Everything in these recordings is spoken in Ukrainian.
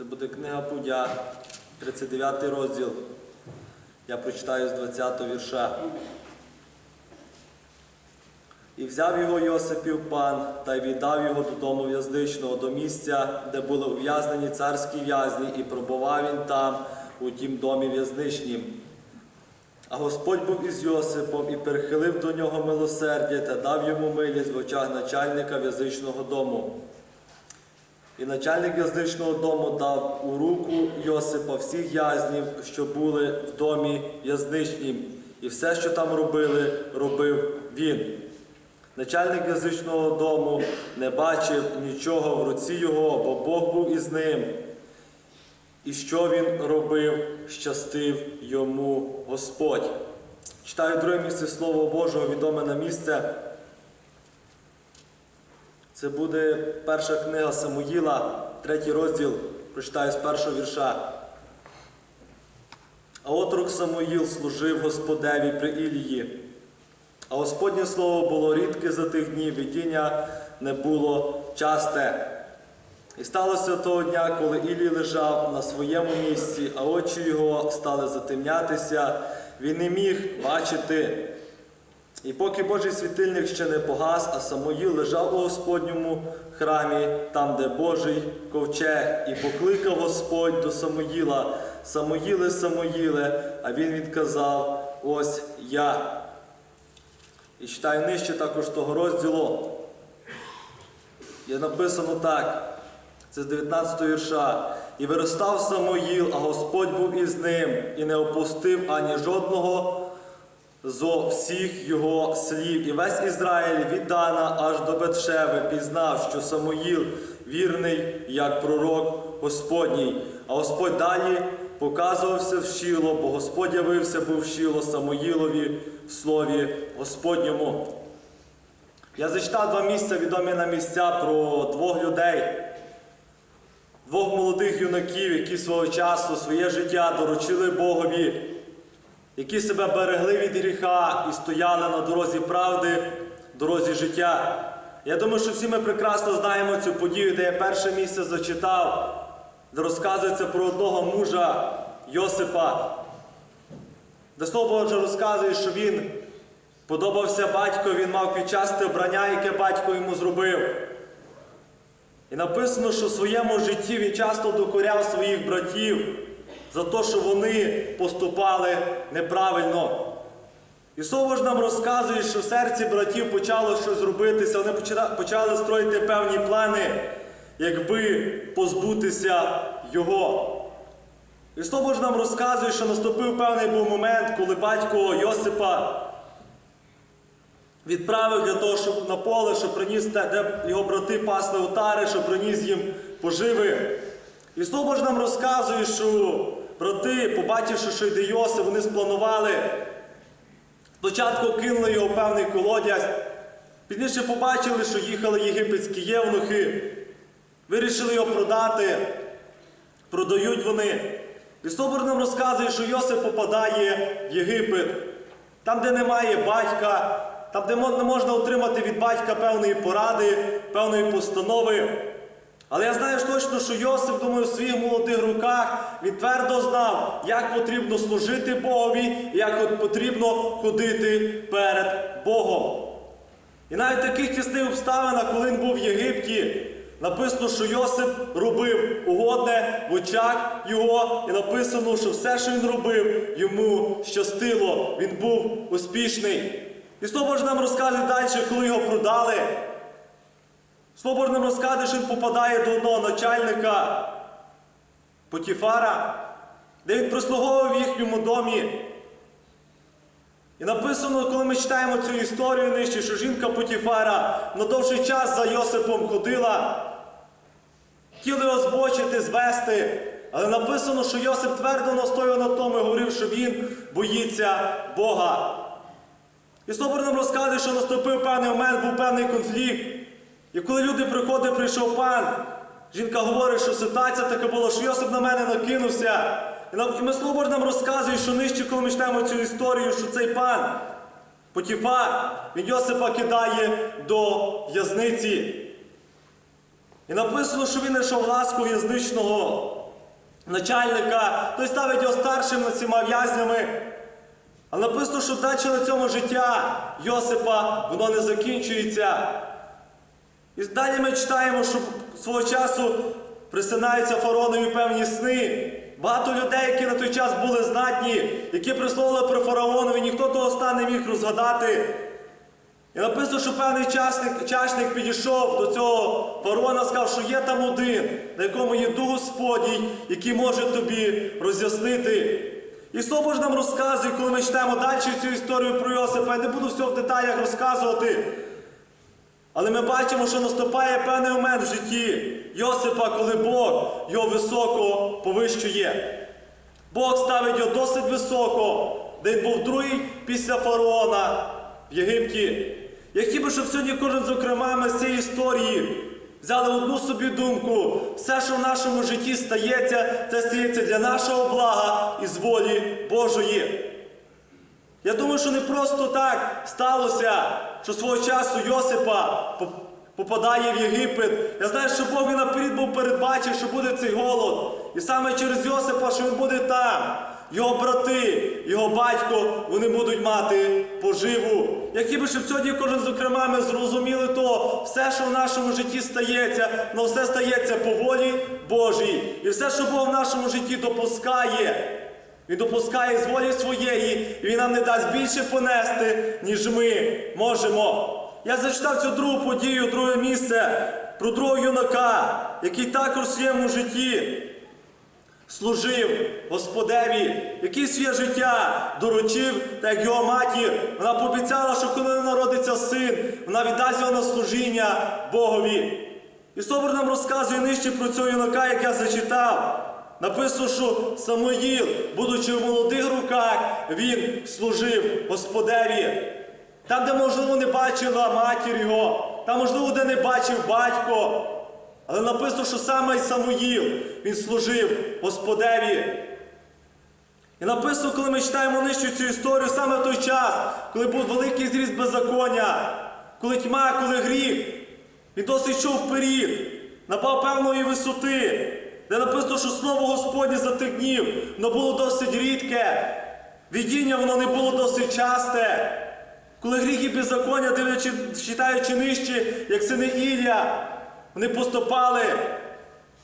Це буде книга Пудя, 39 розділ. Я прочитаю з 20 вірша. І взяв його Йосипів пан та й віддав його додому в'язничного, до місця, де були ув'язнені царські в'язні, і пробував він там, у тім домі в'язничнім. А Господь був із Йосипом і перехилив до нього милосердя та дав йому милість в очах начальника в'язичного дому. І начальник в'язничного дому дав у руку Йосипа всіх в'язнів, що були в домі в'язничнім, і все, що там робили, робив він. Начальник в'язничного дому не бачив нічого в руці його, бо Бог був із ним. І що він робив, щастив йому Господь. Читаю друге місце Слово Божого, відоме на місце. Це буде перша книга Самуїла, третій розділ, прочитаю з першого вірша. А отрок Самуїл служив Господеві при Ілії. А Господнє слово було рідке за тих днів, видіння не було часте. І сталося того дня, коли Ілій лежав на своєму місці, а очі його стали затемнятися, він не міг бачити. І поки Божий світильник ще не погас, а Самоїл лежав у Господньому храмі, там, де Божий ковчег, і покликав Господь до Самоїла, Самоїле, Самоїле, а він відказав: Ось я. І читаю нижче також того розділу. Є написано так. Це з 19 вірша. І виростав Самоїл, а Господь був із ним, і не опустив ані жодного зо всіх його слів. І весь Ізраїль від Дана аж до Бетшеви пізнав, що Самоїл вірний, як пророк Господній. А Господь далі показувався в Шіло, бо Господь явився був в Шіло Самоїлові в слові Господньому. Я зачитав два місця, відомі на місця про двох людей, двох молодих юнаків, які свого часу своє життя доручили Богові, які себе берегли від гріха і стояли на дорозі правди, дорозі життя. Я думаю, що всі ми прекрасно знаємо цю подію, де я перше місце зачитав, де розказується про одного мужа Йосипа, де слово Боже розказує, що він подобався батько, він мав квітчасте обрання, яке батько йому зробив. І написано, що в своєму житті він часто докоряв своїх братів за те, що вони поступали неправильно. І слово ж нам розказує, що в серці братів почало щось робитися, вони почали строїти певні плани, якби позбутися його. І слово ж нам розказує, що наступив певний був момент, коли батько Йосипа відправив для того, щоб на поле, щоб приніс те, де його брати пасли отари, щоб приніс їм поживи. І слово ж нам розказує, що брати, побачивши, що йде Йосип, вони спланували. Спочатку кинули його в певний колодязь, пізніше побачили, що їхали єгипетські євнухи, вирішили його продати, продають вони. І Собор нам розказує, що Йосип попадає в Єгипет, там, де немає батька, там, де не можна отримати від батька певної поради, певної постанови. Але я знаю точно, що Йосип, думаю, в своїх молодих руках він твердо знав, як потрібно служити Богові, як потрібно ходити перед Богом. І навіть в таких тісних обставинах, коли він був в Єгипті, написано, що Йосип робив угодне в очах його, і написано, що все, що він робив, йому щастило, він був успішний. І слово ж нам розказує далі, коли його продали. Нам розказує, що він попадає до одного начальника Потіфара, де він прислуговував в їхньому домі. І написано, коли ми читаємо цю історію нижче, що жінка Потіфара на довший час за Йосипом ходила, хотіли його збочити, звести. Але написано, що Йосип твердо настояв на тому і говорив, що він боїться Бога. І Собор нам розказує, що наступив певний момент, був певний конфлікт. І коли люди приходять, прийшов пан, жінка говорить, що ситуація така була, що Йосип на мене накинувся. І ми Собор нам розказує, що нижче, коли ми читаємо цю історію, що цей пан, Потіфар, він Йосипа кидає до в'язниці. І написано, що він знайшов ласку в'язничного начальника, той ставить його старшим над всіма в'язнями. Але написано, що далі на цьому життя Йосипа воно не закінчується. І далі ми читаємо, що свого часу присинаються фараонові певні сни. Багато людей, які на той час були знатні, які присловили при фараонові, ніхто того сна не міг розгадати. І написано, що певний часник, чашник підійшов до цього фараона, сказав, що є там один, на якому є дух Господній, який може тобі роз'яснити. І Боже нам розказує, коли ми читаємо далі цю історію про Йосипа, я не буду все в деталях розказувати. Але ми бачимо, що наступає певний момент в житті Йосипа, коли Бог його високо повищує. Бог ставить його досить високо, де він був другий після фараона в Єгипті. Я хотів би, щоб сьогодні кожен, зокрема, ми з цієї історії взяли одну собі думку. Все, що в нашому житті стається, це стається для нашого блага і з волі Божої. Я думаю, що не просто так сталося, що свого часу Йосипа попадає в Єгипет. Я знаю, що Бог він наперед був передбачив, що буде цей голод. І саме через Йосипа, що він буде там. Його брати, його батько, вони будуть мати поживу. Я хотів би, щоб сьогодні кожен, зокрема, ми зрозуміли то, все, що в нашому житті стається, но все стається по волі Божій. І все, що Бог в нашому житті допускає, він допускає з волі своєї, і він нам не дасть більше понести, ніж ми можемо. Я зачитав цю другу подію, друге місце про другого юнака, який також в своєму житті служив Господеві, який своє життя доручив, так як його матір. Вона пообіцяла, що коли народиться син, вона віддасть його на служіння Богові. І Собор нам розказує нижче про цього юнака, як я зачитав. Написано, що Самоїл, будучи в молодих руках, він служив Господеві. Там, де, можливо, не бачила матір його, там, можливо, де не бачив батько. Але написано, що саме і Самуїл, він служив Господеві. І написано, коли ми читаємо нижче цю історію, саме в той час, коли був великий зріст беззаконня, коли тьма, коли гріх, він досить йшов вперед, напав певної висоти, де написано, що слово Господнє за тих днів воно було досить рідке, видіння воно не було досить часте. Коли гріх і беззаконня, дивлячи, читаючи нижче, як сини Ілля, вони поступали,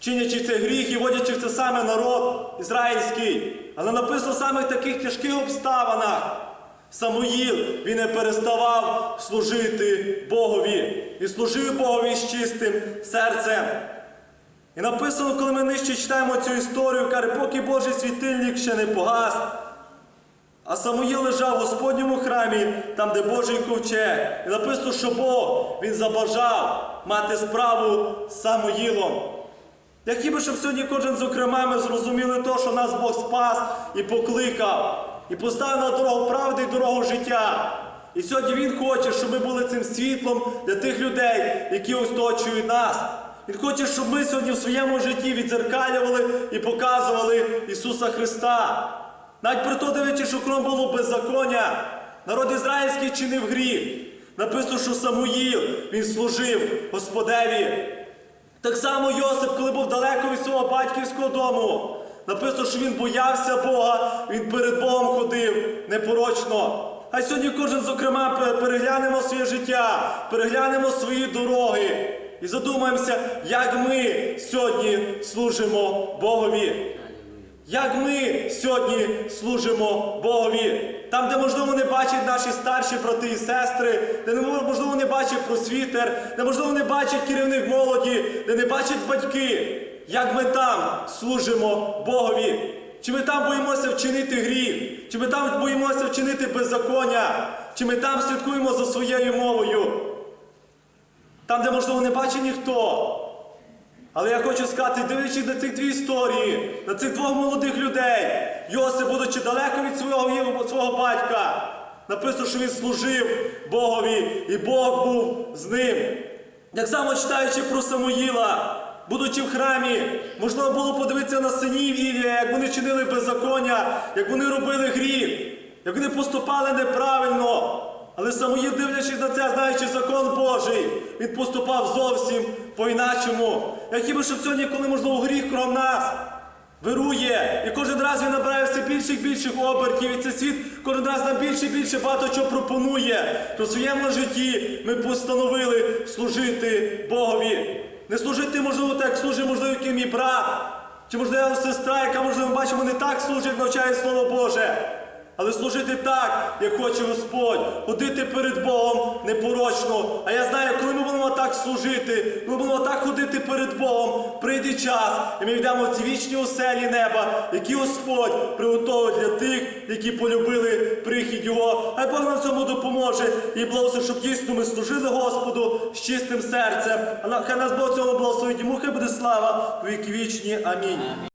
чинячи цей гріх і водячи в це саме народ ізраїльський. Але написано саме в таких тяжких обставинах. Самуїл він не переставав служити Богові. І служив Богові з чистим серцем. І написано, коли ми нижче читаємо цю історію, каже, поки Божий світильник ще не погас. А Самуїл лежав в Господньому храмі, там, де Божий ковчег. І написано, що Бог він забажав мати справу з Самуїлом. Я би, щоб сьогодні кожен, зокрема, ми зрозуміли то, що нас Бог спас і покликав, і поставив на дорогу правди і дорогу життя. І сьогодні Він хоче, щоб ми були цим світлом для тих людей, які оточують нас. Він хоче, щоб ми сьогодні в своєму житті відзеркалювали і показували Ісуса Христа. Навіть при то дивлячись, що кром було беззаконня, народ ізраїльський чинив гріх. Написано, що Самуїл він служив Господеві. Так само Йосип, коли був далеко від свого батьківського дому, написано, що він боявся Бога, він перед Богом ходив непорочно. А сьогодні кожен, зокрема, переглянемо своє життя, переглянемо свої дороги і задумаємося, як ми сьогодні служимо Богові. Як ми сьогодні служимо Богові? Там, де, можливо, не бачать наші старші брати і сестри, де можливо не бачить просвітер, де можливо не бачить керівник молоді, де не бачать батьки. Як ми там служимо Богові? Чи ми там боїмося вчинити гріх? Чи ми там боїмося вчинити беззаконня? Чи ми там слідкуємо за своєю мовою? Там, де, можливо, не бачить ніхто. Але я хочу сказати, дивлячись на цих дві історії, на цих двох молодих людей, Йосип, будучи далеко від свого, свого батька, написано, що він служив Богові, і Бог був з ним. Так само читаючи про Самуїла, будучи в храмі, можливо було подивитися на синів Ілія, як вони чинили беззаконня, як вони робили гріх, як вони поступали неправильно. Але Самуїл, дивлячись на це, знаючи закон Божий, він поступав зовсім по-іначому. Я хотів би, щоб сьогодні, коли можливо гріх кров нас, вирує. І кожен раз він набирає все більших більших обертів. І цей світ кожен раз нам більше і більше багато чого пропонує. То в своєму житті ми постановили служити Богові. Не служити, можливо, так як служить, можливо, який мій брат. Чи можливо сестра, яка, можливо, ми бачимо, не так служить, навчає Слово Боже. Але служити так, як хоче Господь, ходити перед Богом непорочно. А я знаю, коли ми будемо так служити, коли будемо так ходити перед Богом, прийде час, і ми йдемо в ці вічні оселі неба, які Господь приготовив для тих, які полюбили прихід Його. Хай Бог нам цьому допоможе і благословить, щоб дійсно ми служили Господу з чистим серцем. А хай нас Бог цьому благословить. Йому хай буде слава віки вічні. Амінь.